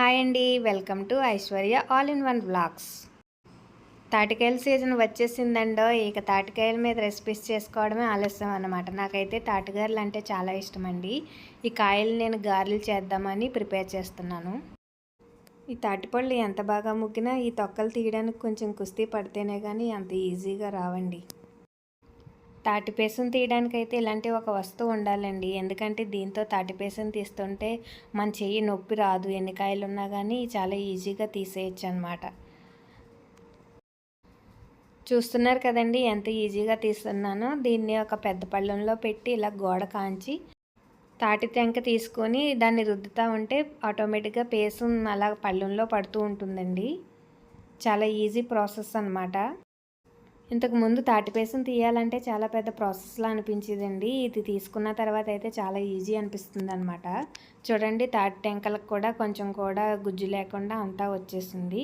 Hi అండి welcome to Aishwarya all in one blogs Tatikayala season వచ్చేసిందండో ఇక తాటికాయల మీద రెసిపీస్ చేసుకోవడమే ఆలస్యం అన్నమాట. నాకైతే తాటికాయలు అంటే చాలా ఇష్టం అండి ఈ కాయలు నేను గారెలు చేద్దామని ప్రిపేర్ చేస్తున్నాను. ఈ తాటిపళ్ళు ఎంత బాగా ముగ్గినా ఈ తొక్కలు తీయడానికి కొంచెం కుస్తీ పడితేనే కానీ అంత ఈజీగా రావండి. తాటిపేసం తీయడానికైతే ఇలాంటి ఒక వస్తువు ఉండాలండి. ఎందుకంటే దీంతో తాటిపేసం తీస్తుంటే మన చెయ్యి నొప్పి రాదు ఎన్ని కాయలు ఉన్నా కానీ చాలా ఈజీగా తీసేయచ్చు అనమాట చూస్తున్నారు కదండి ఎంత ఈజీగా తీస్తున్నానో. దీన్ని ఒక పెద్ద పళ్ళంలో పెట్టి ఇలా గోడ కాంచి తాటి తెంక తీసుకొని దాన్ని రుద్దుతూ ఉంటే ఆటోమేటిక్గా పేసం అలా పళ్ళంలో పడుతూ ఉంటుందండి. చాలా ఈజీ ప్రాసెస్ అనమాట ఇంతకు ముందు తాటిపేసం తీయాలంటే చాలా పెద్ద ప్రాసెస్లా అనిపించేదండి. ఇది తీసుకున్న తర్వాత అయితే చాలా ఈజీ అనిపిస్తుంది అనమాట చూడండి తాటి టెంకలకు కూడా కొంచెం కూడా గుజ్జు లేకుండా అంతా వచ్చేసింది.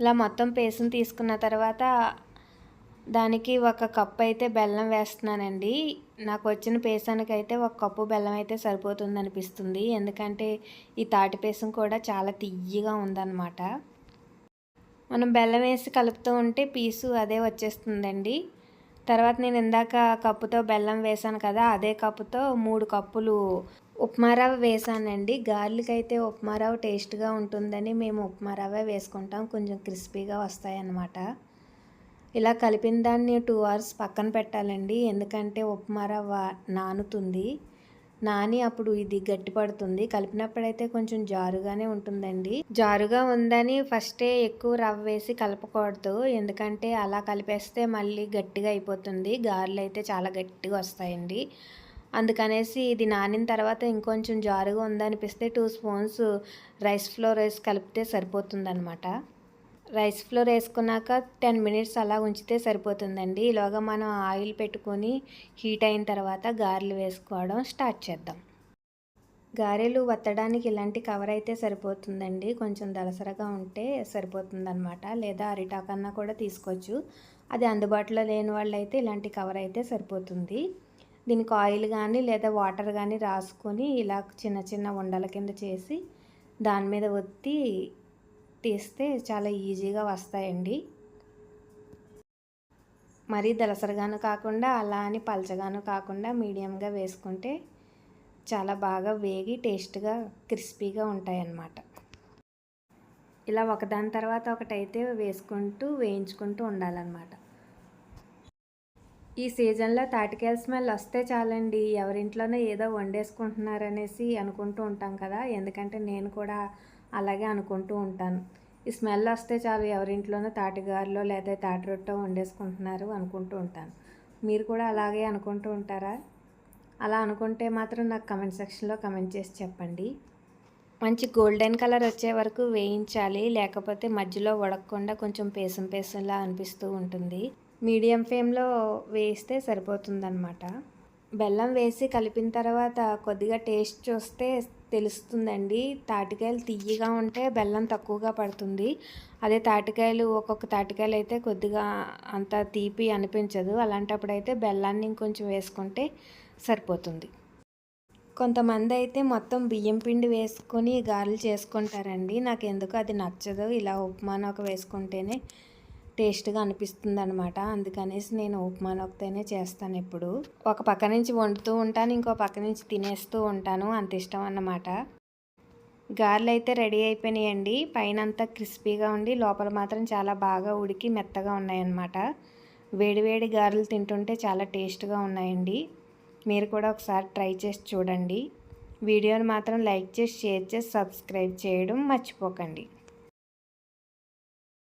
ఇలా మొత్తం పేసం తీసుకున్న తర్వాత దానికి ఒక కప్పు అయితే బెల్లం వేస్తున్నానండి. నాకు వచ్చిన పేసానికి అయితే ఒక కప్పు బెల్లం అయితే సరిపోతుంది అనిపిస్తుంది ఎందుకంటే ఈ తాటి పేసం కూడా చాలా తియ్యగా ఉందన్నమాట. మనం బెల్లం వేసి కలుపుతూ ఉంటే పీసు అదే వచ్చేస్తుందండి. తర్వాత నేను ఇందాక కప్పుతో బెల్లం వేసాను కదా అదే కప్పుతో మూడు కప్పులు ఉప్మా రవ్వ వేసానండి గార్లిక్ అయితే ఉప్మా రవ్వ టేస్ట్గా ఉంటుందని మేము ఉప్మా రవ్వ వేసుకుంటాం. కొంచెం క్రిస్పీగా వస్తాయన్నమాట. ఇలా కలిపిన దాన్ని టూ అవర్స్ పక్కన పెట్టాలండి. ఎందుకంటే ఉప్మా రవ్వ నానుతుంది. నాని అప్పుడు ఇది గట్టి పడుతుంది. కలిపినప్పుడైతే కొంచెం జారుగానే ఉంటుందండి. జారుగా ఉందని ఫస్టే ఎక్కువ రవ్వ వేసి కలపకూడదు. ఎందుకంటే అలా కలిపేస్తే మళ్ళీ గట్టిగా అయిపోతుంది. గారెలు అయితే చాలా గట్టిగా వస్తాయండి. అందుకనేసి ఇది నానిన తర్వాత ఇంకొంచెం జారుగా ఉందనిపిస్తే టూ స్పూన్స్ రైస్ ఫ్లోర్ వేసి కలిపితే సరిపోతుందనమాట రైస్ ఫ్లోర్ వేసుకున్నాక టెన్ మినిట్స్ అలా ఉంచితే సరిపోతుందండి. ఇలాగా మనం ఆయిల్ పెట్టుకొని హీట్ అయిన తర్వాత గారెలు వేసుకోవడం స్టార్ట్ చేద్దాం. గారెలు వత్తడానికి ఇలాంటి కవర్ అయితే సరిపోతుందండి. కొంచెం దలసరగా ఉంటే సరిపోతుందన్నమాట. లేదా అరిటాకన్నా కూడా తీసుకోవచ్చు. అది అందుబాటులో లేని వాళ్ళు అయితే ఇలాంటి కవర్ అయితే సరిపోతుంది. దీనికి ఆయిల్ కానీ లేదా వాటర్ కానీ రాసుకొని ఇలా చిన్న చిన్న ఉండల కింద చేసి దాని మీద ఒత్తి తీస్తే చాలా ఈజీగా వస్తాయండి. మరీ దలసరగాను కాకుండా అలా అని పలచగాను కాకుండా మీడియంగా వేసుకుంటే చాలా బాగా వేగి టేస్ట్గా క్రిస్పీగా ఉంటాయన్నమాట. ఇలా ఒకదాని తర్వాత ఒకటైతే వేసుకుంటూ వేయించుకుంటూ ఉండాలన్నమాట. ఈ సీజన్లో తాటికాయల స్మెల్ వస్తే చాలండి. ఎవరింట్లోనే ఏదో వండేసుకుంటున్నారనేసి అనుకుంటూ ఉంటాం కదా. ఎందుకంటే నేను కూడా అలాగే అనుకుంటూ ఉంటాను. ఈ స్మెల్ వస్తే చాలు ఎవరింట్లోనో తాటిగారులో లేదా తాటి రొట్టె వండేసుకుంటున్నారు అనుకుంటూ ఉంటాను. మీరు కూడా అలాగే అనుకుంటూ ఉంటారా? అలా అనుకుంటే మాత్రం నాకు కమెంట్ సెక్షన్లో కమెంట్ చేసి చెప్పండి. మంచి గోల్డెన్ కలర్ వచ్చే వరకు వేయించాలి. లేకపోతే మధ్యలో ఉడకకుండా కొంచెం పేసం పేసంలా అనిపిస్తూ ఉంటుంది. మీడియం ఫ్లేమ్లో వేస్తే సరిపోతుందన్నమాట. బెల్లం వేసి కలిపిన తర్వాత కొద్దిగా టేస్ట్ చూస్తే తెలుస్తుందండి. తాటికాయలు తియ్యగా ఉంటే బెల్లం తక్కువగా పడుతుంది. అదే తాటికాయలు ఒక్కొక్క తాటికాయలు అయితే కొద్దిగా అంత తీపి అనిపించదు. అలాంటప్పుడు అయితే బెల్లాన్ని ఇంకొంచెం వేసుకుంటే సరిపోతుంది. కొంతమంది అయితే మొత్తం బియ్యం పిండి వేసుకొని గారెలు చేసుకుంటారండి. నాకు ఎందుకు అది నచ్చదు. ఇలా ఉప్మానొక వేసుకుంటేనే టేస్ట్గా అనిపిస్తుంది అనమాట అందుకనేసి నేను ఉప్మా నొక్కితేనే చేస్తాను ఎప్పుడు. ఒక పక్క నుంచి వండుతూ ఉంటాను ఇంకో పక్క నుంచి తినేస్తూ ఉంటాను. అంత ఇష్టం అన్నమాట. గారెలు అయితే రెడీ అయిపోయినాయండి. పైన అంతా క్రిస్పీగా ఉండి లోపల మాత్రం చాలా బాగా ఉడికి మెత్తగా ఉన్నాయన్నమాట. వేడివేడి గారెలు తింటుంటే చాలా టేస్ట్గా ఉన్నాయండి. మీరు కూడా ఒకసారి ట్రై చేసి చూడండి. వీడియోని మాత్రం లైక్ చేసి షేర్ చేసి సబ్స్క్రైబ్ చేయడం మర్చిపోకండి.